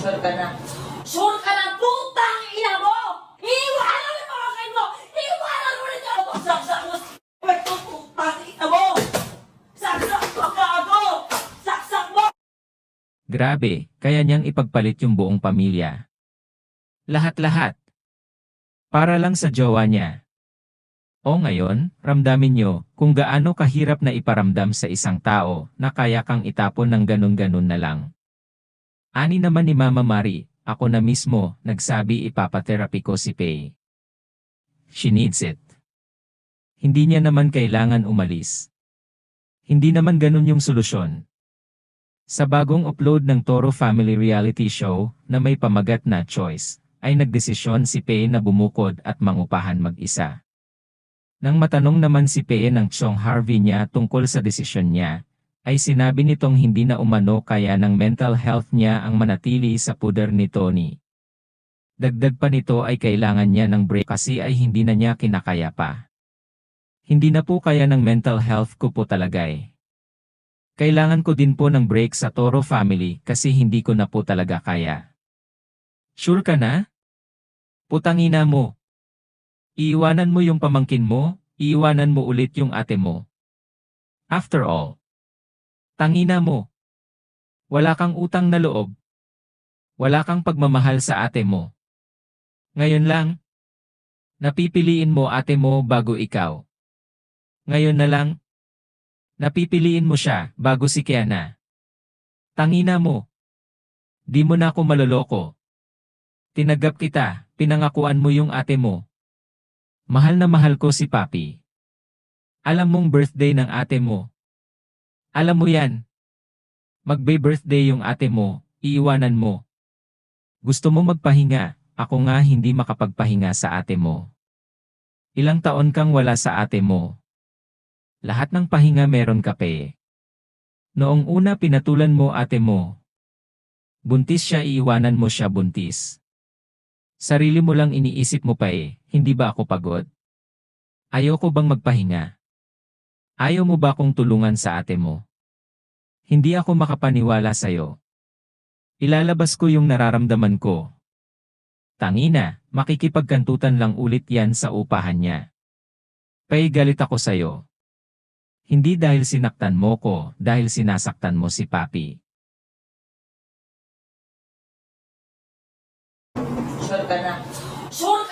Sure ka na? Sure ka na, putang ina mo! Iwanan mo yung mga kain mo! Iwanan mo rin ako! Saksak mo! Pwede putang ina mo! Saksak mo ka ako! Saksak mo! Grabe, kaya niyang ipagpalit yung buong pamilya. Lahat-lahat. Para lang sa jowa niya. O ngayon, ramdamin niyo kung gaano kahirap na iparamdam sa isang tao na kaya kang itapon ng ganun-ganun na lang. Ani naman ni Mama Mari, ako na mismo, nagsabi ipapatherapy ko si Pei. She needs it. Hindi niya naman kailangan umalis. Hindi naman ganun yung solusyon. Sa bagong upload ng Toro Family Reality Show na may pamagat na choice, ay nagdesisyon si Pei na bumukod at mangupahan mag-isa. Nang matanong naman si Pei ng Chong Harvey niya tungkol sa desisyon niya, ay sinabi nitong hindi na umano kaya ng mental health niya ang manatili sa puder ni Tony. Dagdag pa nito ay kailangan niya ng break kasi ay hindi na niya kinakaya pa. Hindi na po kaya ng mental health ko po talaga eh. Kailangan ko din po ng break sa Toro family kasi hindi ko na po talaga kaya. Sure ka na? Putangina mo. Iiwanan mo yung pamangkin mo, iiwanan mo ulit yung ate mo. After all, tangina mo. Wala kang utang na loob. Wala kang pagmamahal sa ate mo. Ngayon lang, napipiliin mo ate mo bago ikaw. Ngayon na lang, napipiliin mo siya bago si Kiana. Tangina mo. Di mo na ako maloloko. Tinagap kita, pinangakuan mo yung ate mo. Mahal na mahal ko si Papi. Alam mong birthday ng ate mo. Alam mo yan. Magbe-birthday yung ate mo, iiwanan mo. Gusto mo magpahinga, ako nga hindi makapagpahinga sa ate mo. Ilang taon kang wala sa ate mo. Lahat ng pahinga meron ka pe. Noong una pinatulan mo ate mo. Buntis siya iiwanan mo siya buntis. Sarili mo lang iniisip mo pa eh, hindi ba ako pagod? Ayoko bang magpahinga? Ayaw mo ba akong tulungan sa ate mo? Hindi ako makapaniwala sa'yo. Ilalabas ko yung nararamdaman ko. Tangina, makikipagkantutan lang ulit yan sa upahan niya. Pay galit ako sa'yo. Hindi dahil sinaktan mo ko, dahil sinasaktan mo si Papi. Sure ka na? Sure